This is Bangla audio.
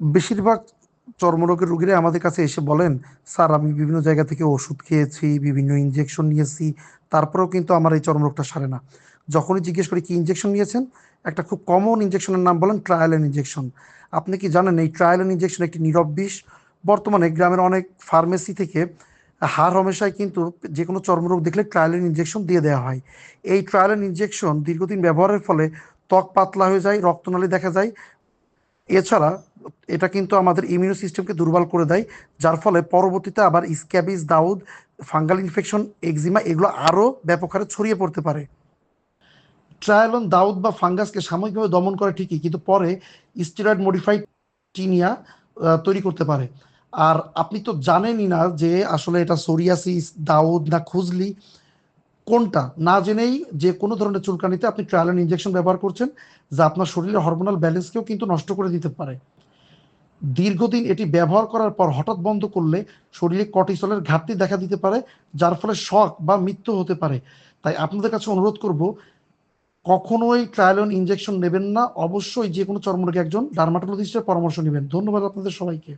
বেশিরভাগ চর্মরোগের রোগীরা আমাদের কাছে এসে বলেন, স্যার, আমি বিভিন্ন জায়গা থেকে ওষুধ খেয়েছি, বিভিন্ন ইনজেকশন নিয়েছি, তারপরেও কিন্তু আমার এই চর্মরোগটা সারে না। যখনই জিজ্ঞেস করি, কি ইনজেকশন নিয়েছেন? একটা খুব কমন ইনজেকশনের নাম বলেন ট্রায়ালেন ইনজেকশন আপনি কি জানেন, এই ট্রায়ালেন ইনজেকশন একটি নীরব বিষ। বর্তমানে গ্রামের অনেক ফার্মেসি থেকে হার হমেশায় কিন্তু যে কোনো চর্মরোগ দেখলে ট্রায়ালেন ইনজেকশন দিয়ে দেওয়া হয়। এই ট্রায়ালেন ইনজেকশন দীর্ঘদিন ব্যবহারের ফলে ত্বক পাতলা হয়ে যায়, রক্তনালী দেখা যায়। এছাড়া এটা কিন্তু আমাদের ইমিউন সিস্টেমকে দুর্বল করে দেয়, যার ফলে পরবর্তীতে আবার স্ক্যাবিস দাউদ, ফাঙ্গাল ইনফেকশন এক্সিমা এগুলো আরও ব্যাপক হারে ছড়িয়ে পড়তে পারে। ট্রায়ালন দাউদ বা ফাঙ্গাসকে সাময়িকভাবে দমন করে ঠিকই, কিন্তু পরে স্টেরয়েড মডিফাইড টিনিয়া তৈরি করতে পারে। আর আপনি তো জানেনই না যে আসলে এটা সোরিয়াসিস, দাউদ না খুজলি কোনটা। না জেনেই যে কোনো ধরনের চুলকানিতে আপনি ট্রায়ালন ইনজেকশন ব্যবহার করছেন, যা আপনার শরীরের হরমোনাল ব্যালেন্সকেও কিন্তু নষ্ট করে দিতে পারে। দীর্ঘদিন এটি ব্যবহার করার পর হঠাৎ বন্ধ করলে শরীরে কর্টিসলের ঘাটতি দেখা দিতে পারে, যার ফলে শখ বা মৃত্যু হতে পারে। তাই আপনাদের কাছে অনুরোধ করব, কখনোই ট্রায়ালন ইনজেকশন নেবেন না। অবশ্যই যে কোনো চর্মরোগে একজন ডার্মাটোলজিস্টের পরামর্শ নেবেন। ধন্যবাদ আপনাদের সবাইকে।